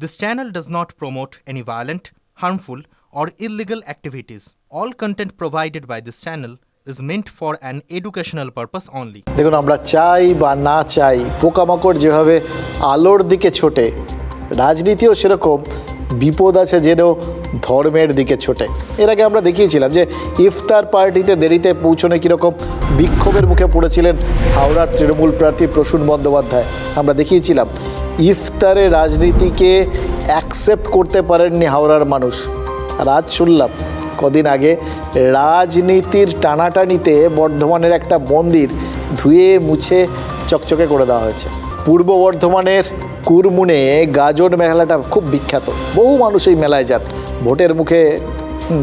This channel does not promote any violent, harmful, or illegal activities. All content provided by this channel is meant for an educational purpose only. দেখুন আমরা চাই বা না চাই পোকামাকড় যেভাবে আলোর দিকে ছোটে রাজনীতিও সেরকম বিপদ আছে যেন ধর্মের দিকে ছোটে এর আগে আমরা দেখিয়েছিলাম যে ইফতার পার্টিতে দেরিতে পৌঁছনে কীরকম বিক্ষোভের মুখে পড়েছিলেন হাওড়ার তৃণমূল প্রার্থী প্রসূন বন্দ্যোপাধ্যায় আমরা দেখিয়েছিলাম ইফতারে রাজনীতিকে অ্যাকসেপ্ট করতে পারেননি হাওড়ার মানুষ। আর আজ শুনলাম, কদিন আগে রাজনীতির টানাটানিতে বর্ধমানের একটা মন্দির ধুয়ে মুছে চকচকে করে দেওয়া হয়েছে। পূর্ব বর্ধমানের কুরমুনে গাজন মেলাটা খুব বিখ্যাত। বহু মানুষ এই মেলায় যান। ভোটের মুখে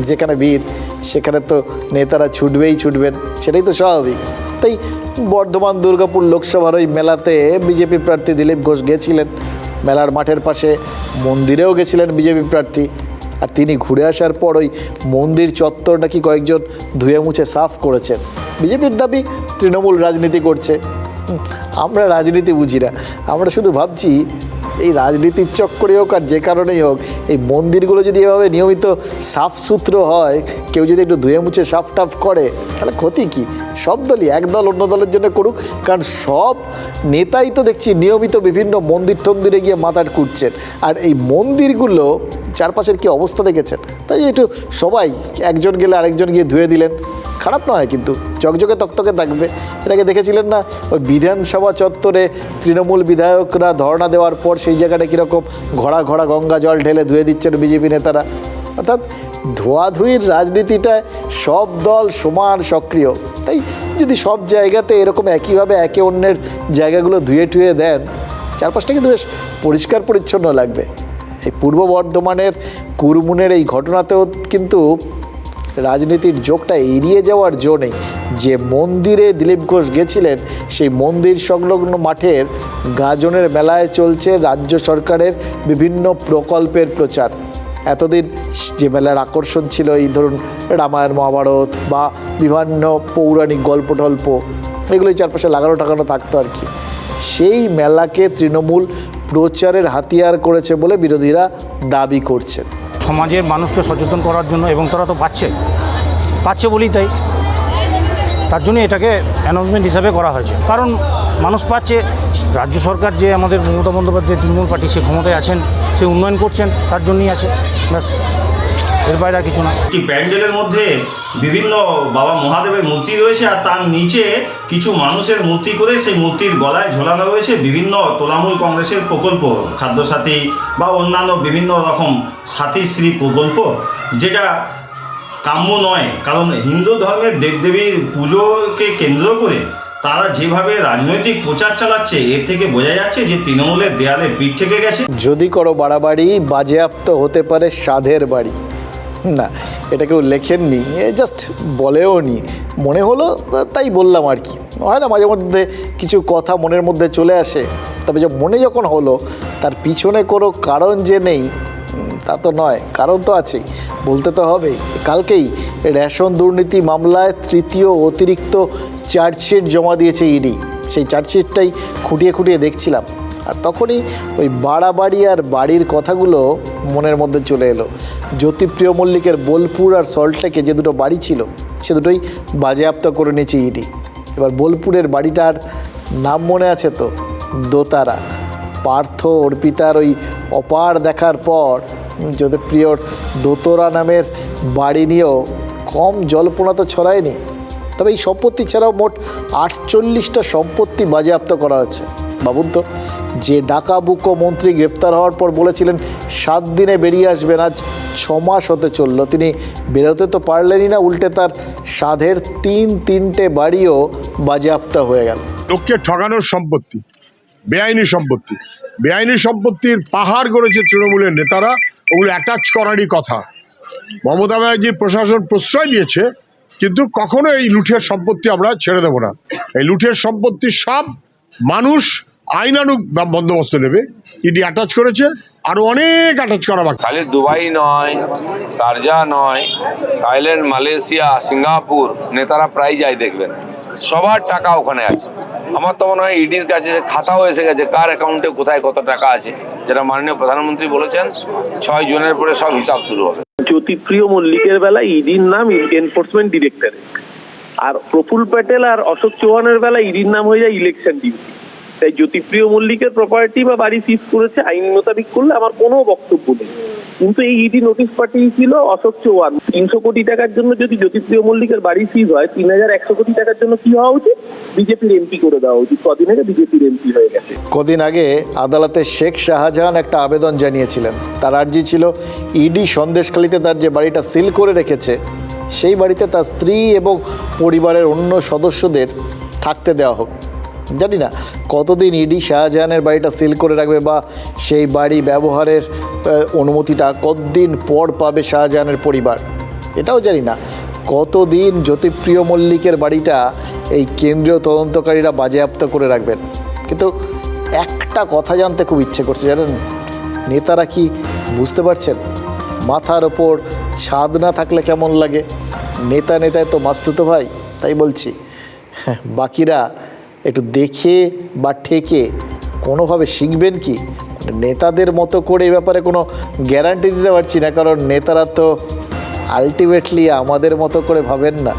যেখানে ভিড়, সেখানে তো নেতারা ছুটবেই ছুটবেন, সেটাই তো স্বাভাবিক। তাই বর্ধমান দুর্গাপুর লোকসভার ওই মেলাতে বিজেপি প্রার্থী দিলীপ ঘোষ গেছিলেন। মেলার মাঠের পাশে মন্দিরেও গেছিলেন বিজেপি প্রার্থী। আর তিনি ঘুরে আসার পর ওই মন্দির চত্বর নাকি কয়েকজন ধুয়ে মুছে সাফ করেছেন। বিজেপির দাবি, তৃণমূল রাজনীতি করছে। আমরা রাজনীতি বুঝি না। আমরা শুধু ভাবছি এই রাজনীতির চক্করে হোক আর যে কারণেই হোক, এই মন্দিরগুলো যদি এভাবে নিয়মিত সাফ সুতরো হয়, কেউ যদি একটু ধুয়ে মুছে সাফ টাফ করে, তাহলে ক্ষতি কি? সব দলই, এক দল অন্য দলের জন্য করুক, কারণ সব নেতাই তো দেখছি নিয়মিত বিভিন্ন মন্দির টন্দিরে গিয়ে মাথার কুটছেন আর এই মন্দিরগুলো চারপাশের কি অবস্থা দেখেছেন? তাই একটু সবাই একজন গেলে আরেকজন গিয়ে ধুয়ে দিলেন। খারাপ নয়, কিন্তু চকচকে তকতকে থাকবে। এটাকে দেখেছিলেন না? ওই বিধানসভা চত্বরে তৃণমূল বিধায়করা ধর্ণা দেওয়ার পর সেই জায়গাটা কীরকম ঘোড়া ঘোড়া গঙ্গা জল ঢেলে ধুয়ে দিচ্ছেন বিজেপি নেতারা। অর্থাৎ ধোয়াধুয়ির রাজনীতিটায় সব দল সমান সক্রিয়। তাই যদি সব জায়গাতে এরকম একইভাবে একে অন্যের জায়গাগুলো ধুয়ে টুয়ে দেন, চারপাশটা কিন্তু বেশ পরিষ্কার পরিচ্ছন্ন লাগবে। এই পূর্ব বর্ধমানের কুরমুনের এই ঘটনাতেও কিন্তু রাজনীতির যোগটা এড়িয়ে যাওয়ার জো নেই। যে মন্দিরে দিলীপ ঘোষ গেছিলেন, সেই মন্দির সংলগ্ন মাঠের গাজনের মেলায় চলছে রাজ্য সরকারের বিভিন্ন প্রকল্পের প্রচার। এতদিন যে মেলার আকর্ষণ ছিল এই ধরুন রামায়ণ মহাভারত বা বিভিন্ন পৌরাণিক গল্প টল্প এগুলোই চারপাশে লাগানো টাকানো থাকতো আর কি। সেই মেলাকে তৃণমূল প্রচারের হাতিয়ার করেছে বলে বিরোধীরা দাবি করছেন। সমাজের মানুষকে সচেতন করার জন্য এবং তারা তো পাচ্ছে। পাচ্ছে বলেই তাই। তার জন্য এটাকে অ্যানাউন্সমেন্ট হিসাবে করা হয়েছে। কারণ মানুষ পাচ্ছে, রাজ্য সরকার যে আমাদের মমতা বন্দ্যোপাধ্যায়, তৃণমূল পার্টি, সে ক্ষমতায় আছেন, সে উন্নয়ন করছেন, তার জন্যই আছে। ব্যাস। এর বাইরে আর কিছু না। একটি প্যান্ডেলের মধ্যে বিভিন্ন বাবা মহাদেবের মূর্তি রয়েছে আর তার নিচে কিছু মানুষের মূর্তি করে সেই মূর্তির গলায় ঝোলানো রয়েছে বিভিন্ন তোলামূল কংগ্রেসের প্রকল্প খাদ্যসাথী বা অন্যান্য বিভিন্ন রকম সাথীশ্রী প্রকল্প যেটা কাম্য নয়। কারণ হিন্দু ধর্মের দেবদেবীর পুজোকে কেন্দ্র করে তারা যেভাবে রাজনৈতিক প্রচার চালাচ্ছে এর থেকে বোঝা যাচ্ছে যে তৃণমূলের দেয়ালে পিঠ থেকে গেছে। যদি করো বাড়াবাড়ি বাজেয়াপ্ত হতে পারে সাধের বাড়ি। না, এটা কেউ লেখেননি জাস্ট বলেও নি মনে হলো তাই বললাম আর কি। হয় না, মাঝে মধ্যে কিছু কথা মনের মধ্যে চলে আসে, তবে যে মনে যখন হলো, তার পিছনে কোনো কারণ যে নেই তা তো নয়, কারণ তো আছেই, বলতে তো হবেই কালকেই রেশন দুর্নীতি মামলায় তৃতীয় অতিরিক্ত চার্জশিট জমা দিয়েছে ইডি। সেই চার্জশিটটাই খুঁটিয়ে খুঁটিয়ে দেখছিলাম। আর তখনই ওই বাড়াবাড়ি আর বাড়ির কথাগুলো মনের মধ্যে চলে এলো। জ্যোতিপ্রিয় মল্লিকের বোলপুর আর সল্টলেকে যে দুটো বাড়ি ছিল, সে দুটোই বাজেয়াপ্ত করে নিয়েছে ইডি। এবার বোলপুরের বাড়িটার নাম মনে আছে তো? দোতারা। পার্থ অর্পিতার ওই অপার দেখার পর, জ্যোতিপ্রিয়র দোতরা নামের বাড়ি নিয়েও কম জল্পনা তো ছড়ায়নি। তবে এই সম্পত্তি ছাড়াও মোট আটচল্লিশটা সম্পত্তি বাজেয়াপ্ত করা হয়েছে। ভাবুন তো, যে ডাকাবুকো মন্ত্রী গ্রেপ্তার হওয়ার পর বলেছিলেন, সাত দিনে বেরিয়ে আসবেন আজ ছ মাস হতে চলল। তিনি বেরোতে তো পারলেনই না, উল্টে তার সাধের তিন তিনটে বাড়িও বাজেয়াপ্ত হয়ে গেল। লোককে ঠকানোর সম্পত্তি, বেআইনি সম্পত্তি, বেআইনি সম্পত্তির পাহাড় গড়েছে তৃণমূলের নেতারা, ওগুলো অ্যাটাচ করারই কথা। মমতা ব্যানার্জির প্রশাসন প্রশ্রয় দিয়েছে, কিন্তু কখনো এই লুঠের সম্পত্তি আমরা ছেড়ে দেবো না। এই লুঠের সম্পত্তি সব মানুষ আইনানুগ বন্দোবস্ত নেবে। ইডি অ্যাটাচ করেছে আরও অনেক অ্যাটাচ করা বাকি। খালি দুবাই নয় শারজা নয় থাইল্যান্ড মালয়েশিয়া সিঙ্গাপুর নেতারা প্রায় যায় দেখবেন। সবার টাকা ওখানে আছে। আমার তো মনে হয় ইডির কাছে খাতাও এসে গেছে কার অ্যাকাউন্টে কোথায় কত টাকা আছে যেটা মাননীয় প্রধানমন্ত্রী বলেছেন ছয় জুনের পরে সব হিসাব শুরু হবে। জ্যোতিপ্রিয় মল্লিকের বেলায় ইডির নাম এনফোর্সমেন্ট ডিরেক্টর আর প্রফুল প্যাটেল আর অশোক চৌহানের বেলা ইডির নাম হয়ে যায় ইলেকশন ডিউটি তাই জ্যোতিপ্রিয় মল্লিকের প্রপার্টি বা বাড়ি সিজ করেছে, আইন মোতাবিক করলে আমার কোনো বক্তব্য নেই। কিন্তু এই ইডি নোটিশ পাঠিয়েছিল অশোক চৌহান। তিনশো কোটি টাকার জন্য যদি জ্যোতিপ্রিয় মল্লিকের বাড়ি সিজ হয়, তিন হাজার একশো কোটি টাকার জন্য কি হওয়া উচিত? বিজেপির এমপি করে দেওয়া উচিত। কদিন আগে বিজেপির এমপি হয়ে গেছে। কদিন আগে আদালতে শেখ শাহজাহান একটা আবেদন জানিয়েছিলেন। তার আর্জি ছিল ইডি সন্দেশখালিতে তার যে বাড়িটা সিল করে রেখেছে, সেই বাড়িতে তার স্ত্রী এবং পরিবারের অন্য সদস্যদের থাকতে দেওয়া হোক। জানি না কতদিন ইডি শাহজাহানের বাড়িটা সিল করে রাখবে বা সেই বাড়ি ব্যবহারের অনুমতিটা কতদিন পর পাবে শাহজাহানের পরিবার, এটাও জানি না কতদিন জ্যোতিপ্রিয় মল্লিকের বাড়িটা এই কেন্দ্রীয় তদন্তকারীরা বাজেয়াপ্ত করে রাখবেন? কিন্তু একটা কথা জানতে খুব ইচ্ছে করছে, জানেন? নেতারা কি বুঝতে পারছেন? মাথার ওপর ছাদ না থাকলে কেমন লাগে? নেতা নেতায় তো মাস্তুতো ভাই, তাই বলছি। বাকিরা একটু দেখে বা ঠেকে কোনোভাবে শিখবেন কি? নেতাদের মতো করে এ ব্যাপারে কোনো গ্যারান্টি দিতে পারছি না, কারণ নেতারা তো আলটিমেটলি আমাদের মতো করে ভাবেন না।